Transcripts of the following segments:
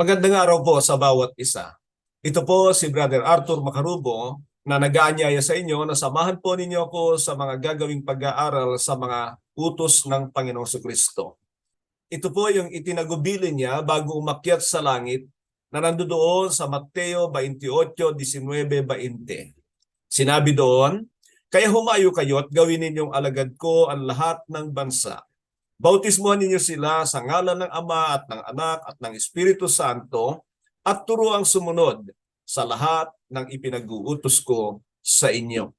Magandang araw po sa bawat isa. Ito po si Brother Arthur Macarubo na nag-aanyaya sa inyo na samahan po ninyo ako sa mga gagawing pag-aaral sa mga utos ng Panginoong Kristo. Ito po yung itinagubilin niya bago umakyat sa langit na nandoon sa Mateo 28:19-20. Sinabi doon, Kaya humayo kayo at gawin ninyong alagad ko ang lahat ng bansa. Bautismuhan ninyo sila sa ngalan ng Ama at ng Anak at ng Espiritu Santo at turuang sumunod sa lahat ng ipinag-uutos ko sa inyo.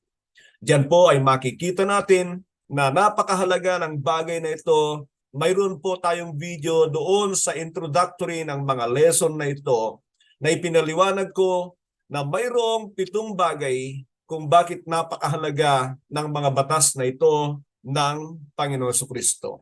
Diyan po ay makikita natin na napakahalaga ng bagay na ito. Mayroon po tayong video doon sa introductory ng mga lesson na ito na ipinaliwanag ko na mayroong pitong bagay kung bakit napakahalaga ng mga batas na ito ng Panginoon Kristo.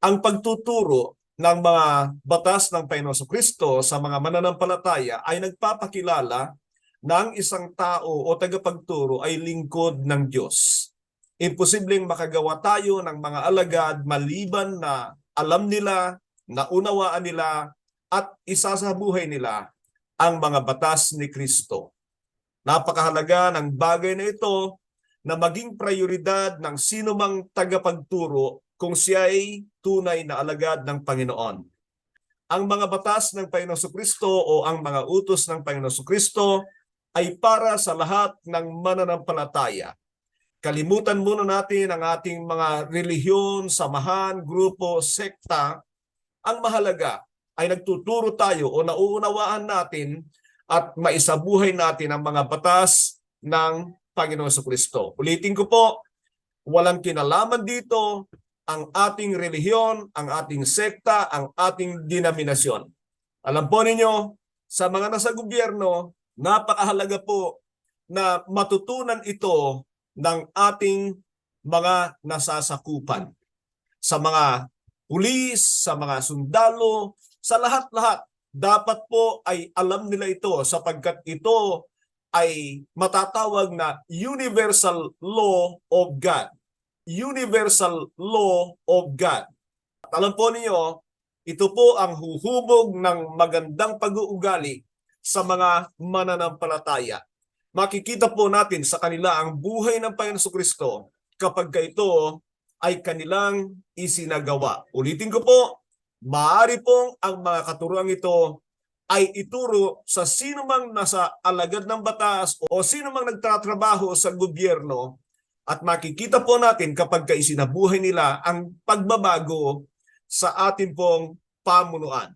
Ang pagtuturo ng mga batas ng Panginoon Kristo sa mga mananampalataya ay nagpapakilala ng isang tao o tagapagturo ay lingkod ng Diyos. Imposibleng makagawa tayo ng mga alagad maliban na alam nila, naunawaan nila, at isa sa buhay nila ang mga batas ni Kristo. Napakahalaga ng bagay na ito na maging prioridad ng sino mang tagapagturo kung siya ay tunay na alagad ng Panginoon. Ang mga batas ng Panginoon Kristo o ang mga utos ng Panginoon Kristo ay para sa lahat ng mananampalataya. Kalimutan muna natin ang ating mga relihiyon, samahan, grupo, sekta. Ang mahalaga ay nagtuturo tayo o nauunawaan natin at maisabuhay natin ang mga batas ng Panginoon Kristo. Ulitin ko po, walang kinalaman dito ang ating relihiyon, ang ating sekta, ang ating denominasyon. Alam po ninyo, sa mga nasa gobyerno, napakahalaga po na matutunan ito ng ating mga nasasakupan. Sa mga pulis, sa mga sundalo, sa lahat-lahat, dapat po ay alam nila ito sapagkat ito ay matatawag na universal law of God universal law of God. At alam po ninyo, ito po ang huhubog ng magandang pag-uugali sa mga mananampalataya. Makikita po natin sa kanila ang buhay ng Panginoon Kristo kapag ito ay kanilang isinagawa. Ulitin ko po, maaari pong ang mga katuruan ito ay ituro sa sino mang nasa alagad ng batas o sino mang nagtatrabaho sa gobyerno at makikita po natin kapag kaisinabuhay nila ang pagbabago sa ating pong pamunuan.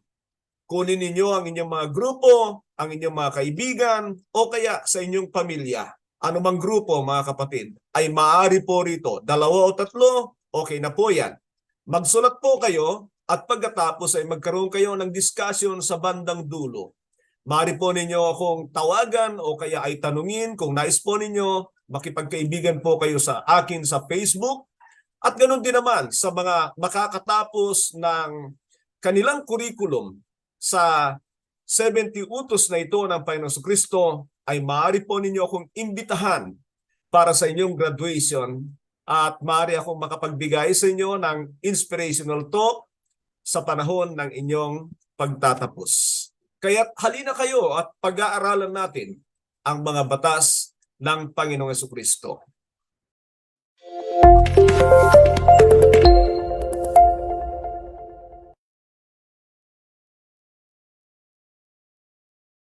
Kunin ninyo ang inyong mga grupo, ang inyong mga kaibigan, o kaya sa inyong pamilya. Anumang grupo, mga kapatid, ay maaari po rito. Dalawa o tatlo, okay na po yan. Magsulat po kayo at pagkatapos ay magkaroon kayo ng discussion sa bandang dulo. Maaari po ninyo akong tawagan o kaya ay tanungin kung nais po ninyo makipagkaibigan po kayo sa akin sa Facebook at ganoon din naman sa mga makakatapos ng kanilang curriculum sa 70 utos na ito ng Panginoon Kristo ay maaari po ninyo akong imbitahan para sa inyong graduation at maaari akong makapagbigay sa inyo ng inspirational talk sa panahon ng inyong pagtatapos. Kaya halina kayo at pag-aaralan natin ang mga batas ng Panginoong Kristo.